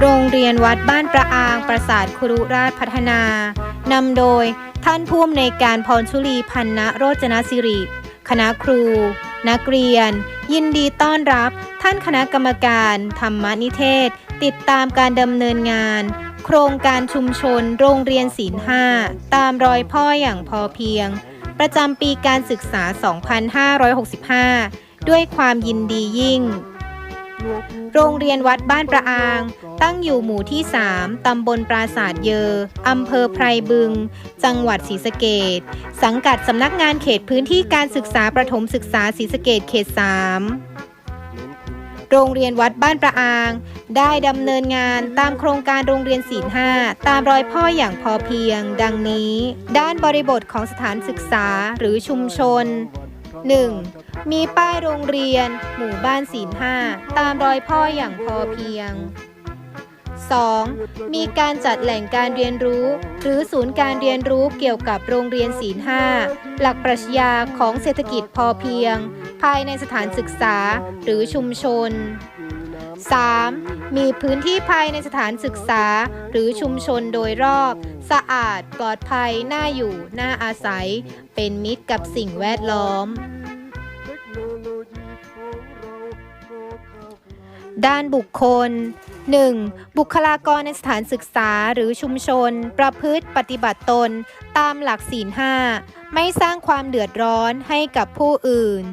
โรงเรียนวัดบ้านประอางประสาทครุราชพัฒนานำโดยท่านผู้อำนวยการพรชุลีพันนะโรจนสิริ คณะครู นักเรียน ยินดีต้อนรับ ท่านคณะกรรมการ ธรรมนิเทศ ติดตามการดำเนินงาน โครงการชุมชน โรงเรียนศีลห้าตามรอยพ่ออย่างพอเพียง ประจำปีการศึกษา 2565 ด้วยความยินดียิ่ง โรงเรียนวัดบ้านประอาง ตั้งอยู่หมู่ที่ 3 ตำบลปราศาสตร์เยอ อำเภอไพรบึง จังหวัดศรีสะเกดสังกัดสำนักงานเขตพื้นที่การศึกษาประถมศึกษาศรีสะเกดเขต 3 โรงเรียนวัดบ้านประอาง ได้ดำเนินงานตามโครงการโรงเรียนศีลห้าตามรอยพ่ออย่างพอเพียง ดังนี้ ด้านบริบทของสถานศึกษาหรือชุมชน 1. มีป้ายโรงเรียน หมู่บ้านศีลห้าตามรอยพ่ออย่างพอเพียง 2. มีการจัดแหล่งการเรียนรู้ หรือศูนย์การเรียนรู้เกี่ยวกับโรงเรียนศีลห้าหลักปรัชญาของเศรษฐกิจพอเพียง ภายในสถานศึกษาหรือชุมชน 3. มีพื้นที่ภายในสถานศึกษา หรือชุมชนโดยรอบ สะอาดปลอดภัยน่าอยู่น่าอาศัย เป็นมิตรกับสิ่งแวดล้อม ด้านบุคคล 1. บุคลากรในสถานศึกษาหรือชุมชน ประพฤติปฏิบัติตน ตามหลักศีลห้าไม่สร้างความเดือดร้อนให้กับผู้อื่น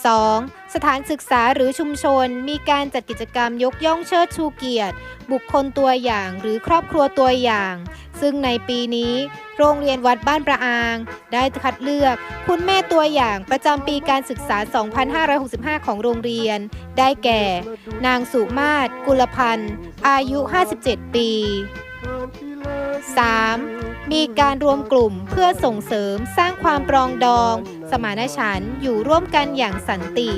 2. สถานศึกษาหรือชุมชน มีการจัดกิจกรรมยกย่องเชิดชูเกียรติ บุคคลตัวอย่างหรือครอบครัวตัวอย่าง ซึ่งในปีนี้ โรงเรียนวัดบ้านประอาง ได้คัดเลือก คุณแม่ตัวอย่างประจำปีการศึกษา 2565 ของโรงเรียน ได้แก่ นางสุมาศกุลพันธ์ อายุ 57 ปี 3. มีการรวมกลุ่มเพื่อส่งเสริมสร้างความปรองดอง สมานฉันท์อยู่ร่วมกันอย่างสันติ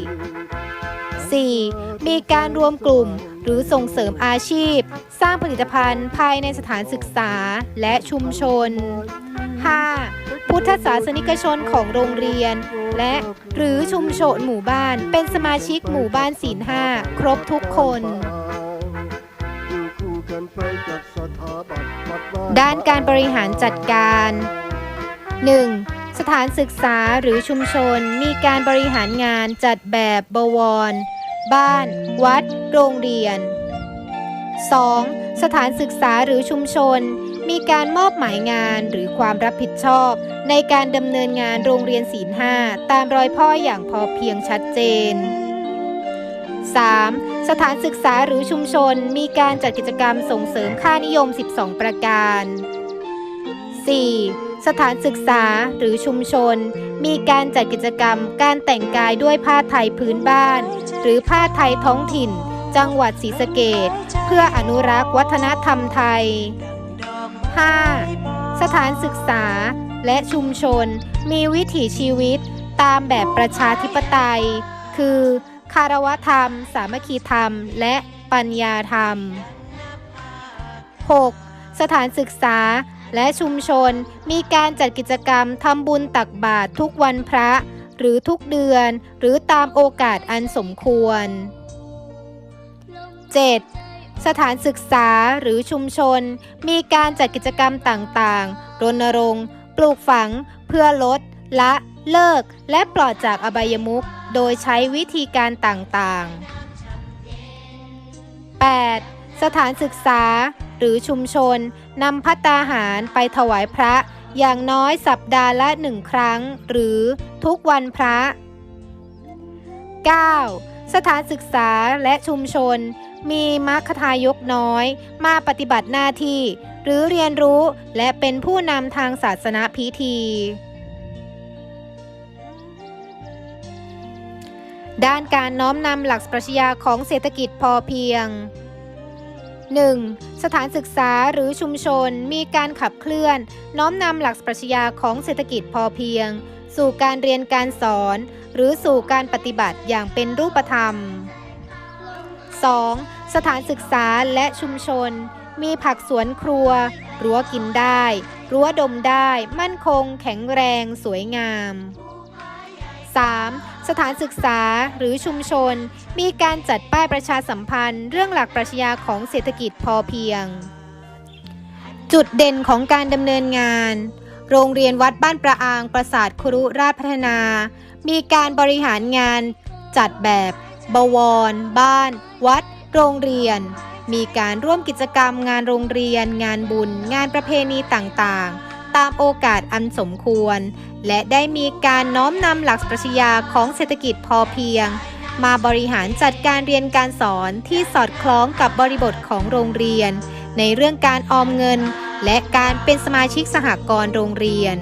4. มีการรวมกลุ่มหรือส่งเสริมอาชีพ สร้างผลิตภัณฑ์ภายในสถานศึกษาและชุมชน 5. พุทธศาสนิกชนของโรงเรียน และหรือชุมชนหมู่บ้านเป็นสมาชิกหมู่บ้านศีลห้าครบทุกคน ด้านการบริหารจัดการ 1. สถานศึกษาหรือชุมชนมีการบริหารงานจัดแบบบวร บ้าน วัด โรงเรียน 2. สถานศึกษาหรือชุมชน มีการมอบหมายงานหรือความรับผิดชอบ ในการดำเนินงานโรงเรียนศีลห้าตามรอยพ่ออย่างพอเพียงชัดเจน 3. สถานศึกษาหรือชุมชนมีการจัดกิจกรรมส่งเสริมค่านิยม 12 ประการ 4. สถานศึกษาหรือชุมชน มีการจัดกิจกรรมการแต่งกายด้วยผ้าไทยพื้นบ้าน หรือผ้าไทยท้องถิ่น จังหวัดศรีสะเกดเพื่ออนุรักษ์วัฒนธรรมไทย 5. สถานศึกษาและชุมชนมีวิถีชีวิตตามแบบประชาธิปไตย คือ คารวธรรม สามัคคีธรรม และปัญญาธรรม 6. สถานศึกษาและชุมชนมีการจัดกิจกรรมทำบุญตักบาตรทุกวันพระ หรือทุกเดือน หรือตามโอกาสอันสมควร 7. สถานศึกษาหรือชุมชน มีการจัดกิจกรรมต่างๆ รณรงค์ ปลูกฝัง เพื่อลด ละ เลิก และปลอดจากอบายมุข โดยใช้วิธีการต่างๆ 8. สถานศึกษาหรือชุมชนนำพัตตาหารไปถวายพระอย่างน้อยสัปดาห์ละหนึ่งครั้ง หรือทุกวันพระ 9. สถานศึกษาและชุมชน มีมัคคทายกน้อย มาปฏิบัติหน้าที่ หรือเรียนรู้และเป็นผู้นำทางศาสนาพิธี ด้านการน้อมนำหลักปรัชญาของเศรษฐกิจพอเพียง 1. สถานศึกษาหรือชุมชนมีการขับเคลื่อน น้อมนำหลักปรัชญาของเศรษฐกิจพอเพียง สู่การเรียนการสอน หรือสู่การปฏิบัติอย่างเป็นรูปธรรม 2. สถานศึกษาและชุมชน มีผักสวนครัว รั้วกินได้ รั้วดมได้ มั่นคง แข็งแรง สวยงาม 3. สถานศึกษาหรือชุมชน มีการจัดป้ายประชาสัมพันธ์ เรื่องหลักปรัชญาของเศรษฐกิจพอเพียง จุดเด่นของการดำเนินงาน โรงเรียนวัดบ้านประอางปราสาทครุราชพัฒนา มีการบริหารงานจัดแบบ บวร บ้าน วัด โรงเรียน มีการร่วมกิจกรรมงานโรงเรียน งานบุญ งานประเพณีต่างๆ ตามโอกาสอันสมควร และได้มีการน้อมนำหลักปรัชญาของเศรษฐกิจพอเพียง มาบริหารจัดการเรียนการสอนที่สอดคล้องกับบริบทของโรงเรียน ในเรื่องการออมเงิน และการเป็นสมาชิกสหกรณ์โรงเรียน